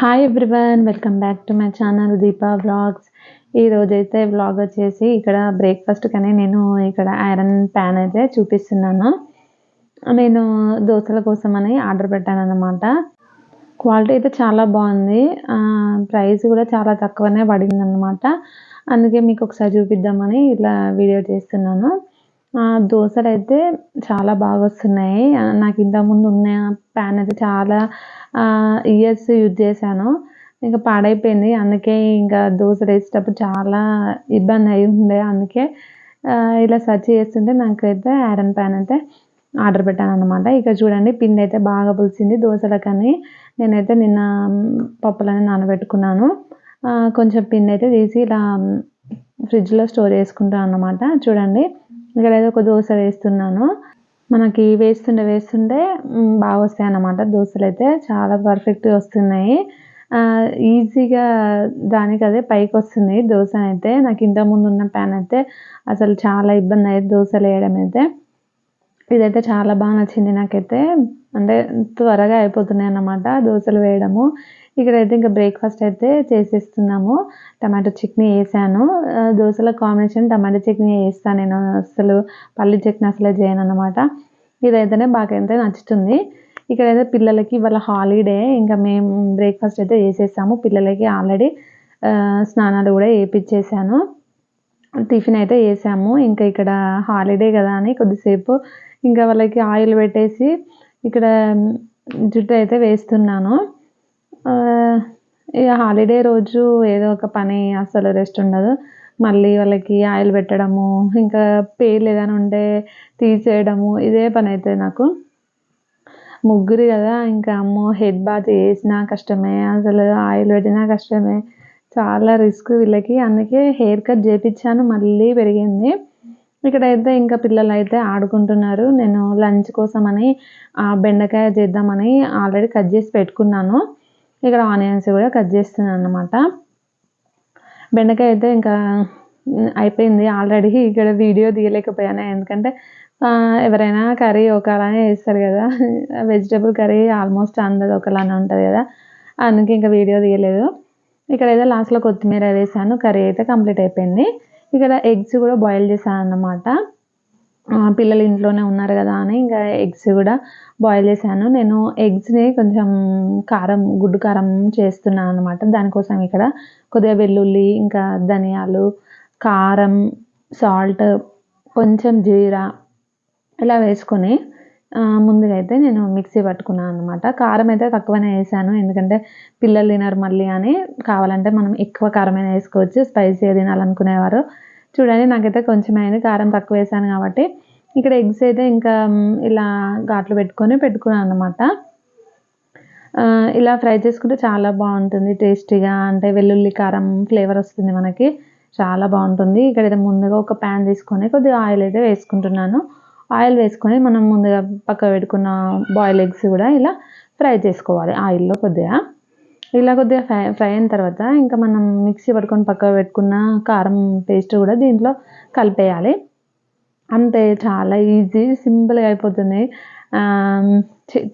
Hi everyone welcome back to my channel Deepa vlogs ఈ రోజైతే vlog వచ్చేసి ఇక్కడ బ్రేక్ఫాస్ట్ కానీ నేను ఇక్కడ ఐరన్ ప్యాన్ అయితే చూపిస్తున్నాను. నేను దోశల కోసం అని ఆర్డర్ పెట్టాను అనమాట క్వాలిటీ అయితే చాలా బాగుంది. ప్రైస్ కూడా చాలా తక్కువనే పడింది అనమాట అందుకే మీకు ఒకసారి చూపిద్దామని ఇలా వీడియో చేస్తున్నాను. దోసలు అయితే చాలా బాగా వస్తున్నాయి నాకు ఇంతకుముందు ఉన్న ప్యాన్ అయితే చాలా ఇయర్స్ యూజ్ చేశాను. ఇంకా పాడైపోయింది. అందుకే ఇంకా దోశలు వేసేటప్పుడు చాలా ఇబ్బంది అయి ఉండే. అందుకే ఇలా సర్చ్ చేస్తుంటే నాకైతే ఐరన్ ప్యాన్ అయితే ఆర్డర్ పెట్టాను అనమాట ఇక చూడండి పిండి అయితే బాగా పులిసింది దోశలకని నేనైతే నిన్న పప్పులని నానబెట్టుకున్నాను. కొంచెం పిండి అయితే తీసి ఇలా ఫ్రిడ్జ్లో స్టోర్ చేసుకుంటాను అనమాట చూడండి. ఇక్కడ ఏదో ఒక దోశ వేస్తున్నాను. మనకి వేస్తుండే వేస్తుండే బాగా వస్తాయి అన్నమాట దోశలు అయితే చాలా పర్ఫెక్ట్గా వస్తున్నాయి. ఈజీగా దానికి అదే పైకి వస్తుంది దోశ అయితే నాకు ఇంతకుముందు ఉన్న ప్యాన్ అయితే అసలు చాలా ఇబ్బంది అయ్యేది దోశలు వేయడం అయితే. ఇదైతే చాలా బాగా నచ్చింది నాకైతే. అంటే త్వరగా అయిపోతున్నాయి అన్నమాట దోశలు వేయడము. ఇక్కడైతే ఇంకా బ్రేక్ఫాస్ట్ అయితే చేసేస్తున్నాము. టమాటో చట్నీ వేసాను. దోశల కాంబినేషన్ టమాటో చట్నీ వేస్తాను నేను. అసలు పల్లి చట్నీ అసలే చేయను అనమాట ఇదైతేనే బాగా అయితే నచ్చుతుంది. ఇక్కడైతే పిల్లలకి ఇవాళ హాలిడే ఇంకా మేము బ్రేక్ఫాస్ట్ అయితే చేసేసాము. పిల్లలకి ఆల్రెడీ స్నానాలు కూడా వేయించేసాను టిఫిన్ అయితే వేసాము. ఇంకా ఇక్కడ హాలిడే కదా అని కొద్దిసేపు ఇంకా వాళ్ళకి ఆయిల్ పెట్టేసి ఇక్కడ జుట్టు అయితే వేస్తున్నాను. ఇక హాలిడే రోజు ఏదో ఒక పని అసలు రెస్ట్ ఉండదు. మళ్ళీ వాళ్ళకి ఆయిల్ పెట్టడము ఇంకా పేర్లు ఏదైనా ఉంటే తీసేయడము ఇదే పని అవుతుంది నాకు. ముగ్గురు కదా ఇంకా అమ్మో హెడ్ బాత్ చేసినా కష్టమే అసలు ఆయిల్ పెట్టినా కష్టమే. చాలా రిస్క్ వీళ్ళకి అందుకే హెయిర్ కట్ చేపించాను మళ్ళీ పెరిగింది. ఇక్కడైతే ఇంకా పిల్లలు అయితే ఆడుకుంటున్నారు. నేను లంచ్ కోసమని ఆ బెండకాయ చేద్దామని ఆల్రెడీ కట్ చేసి పెట్టుకున్నాను. ఇక్కడ ఆనియన్స్ కూడా కట్ చేస్తున్నాను అనమాట బెండకాయ అయితే ఇంకా అయిపోయింది ఆల్రెడీ. ఇక్కడ వీడియో తీయలేకపోయాను. ఎందుకంటే ఎవరైనా కర్రీ ఒకలానే వేస్తారు కదా. వెజిటేబుల్ కర్రీ ఆల్మోస్ట్ అందరు ఒకలానే ఉంటుంది కదా. అందుకే ఇంకా వీడియో తీయలేదు. ఇక్కడైతే లాస్ట్లో కొత్తిమీర వేసాను. కర్రీ అయితే కంప్లీట్ అయిపోయింది. ఇక్కడ ఎగ్స్ కూడా బాయిల్ చేశాను అన్నమాట పిల్లలు ఇంట్లోనే ఉన్నారు కదా అని ఇంకా ఎగ్స్ కూడా బాయిల్ చేశాను. నేను ఎగ్స్ని కొంచెం కారం గుడ్డు కారం చేస్తున్నాను అనమాట దానికోసం ఇక్కడ కొద్దిగా వెల్లుల్లి ఇంకా ధనియాలు కారం సాల్ట్ కొంచెం జీరా ఇలా వేసుకొని ముందుగా అయితే నేను మిక్సీ పట్టుకున్నాను అనమాట కారం అయితే తక్కువనే వేసాను. ఎందుకంటే పిల్లలు తినరు మళ్ళీ అని. కావాలంటే మనం ఎక్కువ కారమైనా వేసుకోవచ్చు. స్పైసీ తినాలనుకునేవారు. చూడండి నాకైతే కొంచెం అయింది కారం తక్కువ వేసాను కాబట్టి. ఇక్కడ ఎగ్స్ అయితే ఇంకా ఇలా ఘాట్లు పెట్టుకొని పెట్టుకున్నాను అనమాట ఇలా ఫ్రై చేసుకుంటే చాలా బాగుంటుంది. టేస్టీగా అంటే వెల్లుల్లి కారం ఫ్లేవర్ వస్తుంది మనకి. చాలా బాగుంటుంది. ఇక్కడైతే ముందుగా ఒక ప్యాన్ తీసుకొని కొద్దిగా ఆయిల్ అయితే వేసుకుంటున్నాను. ఆయిల్ వేసుకొని మనం ముందుగా పక్క పెట్టుకున్న బాయిల్ ఎగ్స్ కూడా ఇలా ఫ్రై చేసుకోవాలి ఆయిల్లో కొద్దిగా. ఇలా కొద్దిగా ఫ్రై ఫ్రై అయిన తర్వాత ఇంకా మనం మిక్సీ పట్టుకొని పక్క పెట్టుకున్న కారం పేస్ట్ కూడా దీంట్లో కలిపేయాలి. అంతే చాలా ఈజీ సింపుల్గా అయిపోతుంది.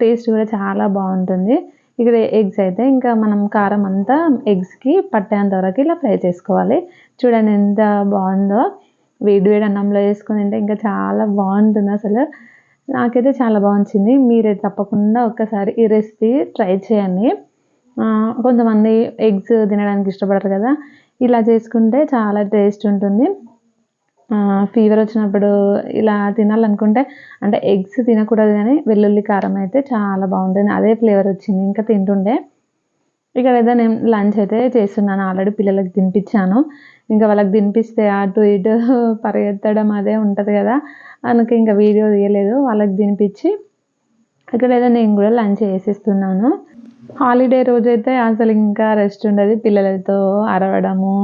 టేస్ట్ కూడా చాలా బాగుంటుంది. ఇక్కడ ఎగ్స్ అయితే ఇంకా మనం కారం అంతా ఎగ్స్కి పట్టేంత వరకు ఇలా ఫ్రై చేసుకోవాలి. చూడండి ఎంత బాగుందో. వేడి వేడి అన్నంలో వేసుకొని తింటే ఇంకా చాలా బాగుంటుంది అసలు. నాకైతే చాలా బాగుంచింది మీరే తప్పకుండా ఒక్కసారి ఈ రెసిపీ ట్రై చేయండి. కొంతమంది ఎగ్స్ తినడానికి ఇష్టపడరు కదా. ఇలా చేసుకుంటే చాలా టేస్ట్ ఉంటుంది. ఫీవర్ వచ్చినప్పుడు ఇలా తినాలనుకుంటే అంటే ఎగ్స్ తినకూడదు కానీ వెల్లుల్లి కారం అయితే చాలా బాగుంటుంది. అదే ఫ్లేవర్ వచ్చింది. ఇంకా తింటుండే. ఇక్కడ ఏదో నేను లంచ్ అయితే చేస్తున్నాను. ఆల్రెడీ పిల్లలకు తినిపించాను. ఇంకా వాళ్ళకి తినిపిస్తే అటు ఇటు పరిగెత్తడం అదే ఉంటుంది కదా. అందుకే ఇంకా వీడియో తీయలేదు. వాళ్ళకి తినిపించి ఇక్కడ ఏదో నేను కూడా లంచ్ చేసేస్తున్నాను. హాలిడే రోజైతే అసలు ఇంకా రెస్ట్ ఉండదు. పిల్లలతో అరవడము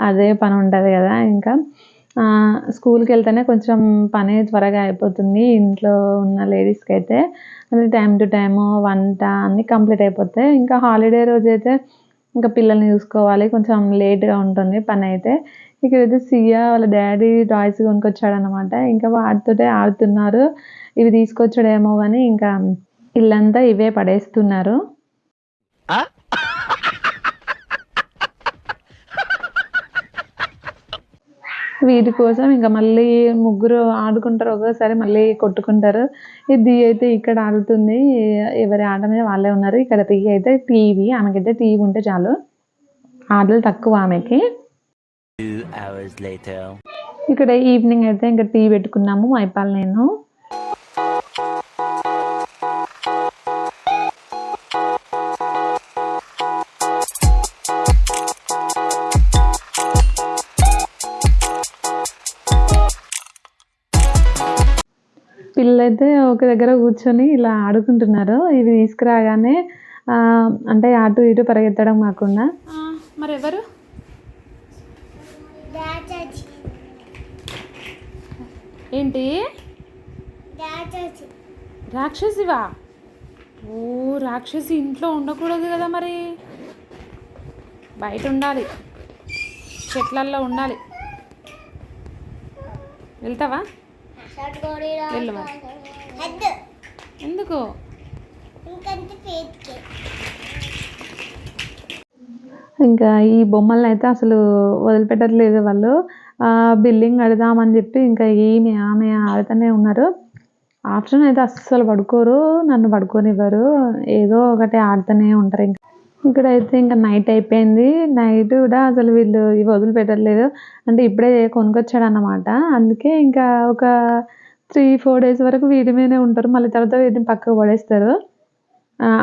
అదే పని ఉంటుంది కదా ఇంకా. స్కూల్కి వెళ్తేనే కొంచెం పని త్వరగా అయిపోతుంది. ఇంట్లో ఉన్న లేడీస్కి అయితే అంటే టైం టు టైము వంట అన్నీ కంప్లీట్ అయిపోతాయి ఇంకా హాలిడే రోజు అయితే ఇంకా పిల్లల్ని చూసుకోవాలి. కొంచెం లేట్గా ఉంటుంది పని అయితే ఇక్కడైతే సియా వాళ్ళ డాడీ టాయ్స్ కొనుక్కొచ్చాడనమాట ఇంకా వాటితోటే ఆడుతున్నారు. ఇవి తీసుకొచ్చాడేమో కానీ ఇంకా ఇల్లంతా ఇవే పడేస్తున్నారు. వీటి కోసం ఇంకా మళ్ళీ ముగ్గురు ఆడుకుంటారు ఒక్కోసారి మళ్ళీ కొట్టుకుంటారు. ఇది అయితే ఇక్కడ ఆడుతుంది. ఎవరి ఆట మీద వాళ్ళే ఉన్నారు. ఇక్కడ టీ అయితే టీవీ ఆమెకైతే టీవీ ఉంటే చాలు. ఆటలు తక్కువ ఆమెకి. ఇక్కడ ఈవినింగ్ అయితే ఇంకా టీ పెట్టుకున్నాము మైపాల్ నేను. పిల్లలైతే ఒక దగ్గర కూర్చొని ఇలా ఆడుకుంటున్నారు. ఇవి తీసుకురాగానే అంటే అటు ఇటు పరిగెత్తడం కాకుండా. మరి ఎవరు ఏంటి? రాక్షసివా? ఓ రాక్షసి ఇంట్లో ఉండకూడదు కదా మరి. బయట ఉండాలి. చెట్లల్లో ఉండాలి. వెళ్తావా? వెళ్ళు మరి. హెడ్ ఎందుకు? ఇంకా ఈ బొమ్మల్ని అయితే అసలు వదిలిపెట్టట్లేదు వాళ్ళు. ఆ, బిల్డింగ్ కడదామని చెప్పి ఇంకా ఈమె ఆమె ఆడుతూనే ఉన్నారు. ఆప్షన్ అయితే అస్సలు పడుకోరు నన్ను పడుకోనివ్వరు. ఏదో ఒకటి ఆడుతూనే ఉంటారు ఇంకా. ఇక్కడైతే ఇంకా నైట్ అయిపోయింది. నైట్ కూడా అసలు వీళ్ళు ఇవి వదిలిపెట్టట్లేదు. అంటే ఇప్పుడే కొనుక్కొచ్చాడు అన్నమాట అందుకే ఇంకా ఒక త్రీ ఫోర్ డేస్ వరకు వీటి మీదనే ఉంటారు. మళ్ళీ తర్వాత వీటిని పక్కకు పడేస్తారు.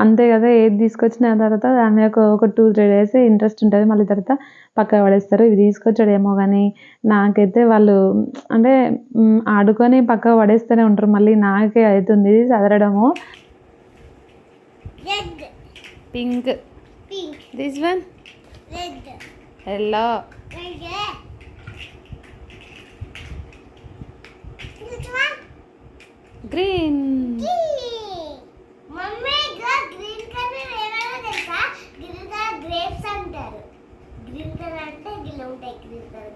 అంతే కదా ఏది తీసుకొచ్చిన తర్వాత దాని మీద ఒక టూ త్రీ డేస్ ఇంట్రెస్ట్ ఉంటుంది. మళ్ళీ తర్వాత పక్కన పడేస్తారు. ఇవి తీసుకొచ్చాడేమో కానీ నాకైతే వాళ్ళు అంటే ఆడుకొని పక్కకు పడేస్తూనే ఉంటారు. మళ్ళీ నాకే అవుతుంది చదరడము. Red pink red Which one? ఏమైనా తెలుసా? గ్రీన్ కలర్ గ్రేప్స్ అంటారు. గ్రీన్ కలర్ అంటే గిల్ల ఉంటాయి green colour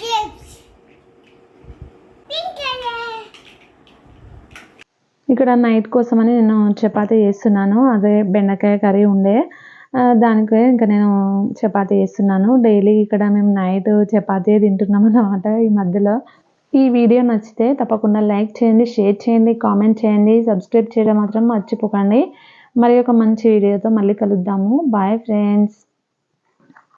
grapes pink colour ఇక్కడ నైట్ కోసమని నేను చపాతీ చేస్తున్నాను. అదే బెండకాయ కర్రీ ఉండే. దానికి ఇంకా నేను చపాతీ చేస్తున్నాను. డైలీ ఇక్కడ మేము నైట్ చపాతీ తింటున్నాం అన్నమాట ఈ మధ్యలో. ఈ వీడియో నచ్చితే తప్పకుండా లైక్ చేయండి షేర్ చేయండి కామెంట్ చేయండి సబ్స్క్రైబ్ చేయడం మాత్రం మర్చిపోకండి. మరి ఒక మంచి వీడియోతో మళ్ళీ కలుద్దాము. Bye friends.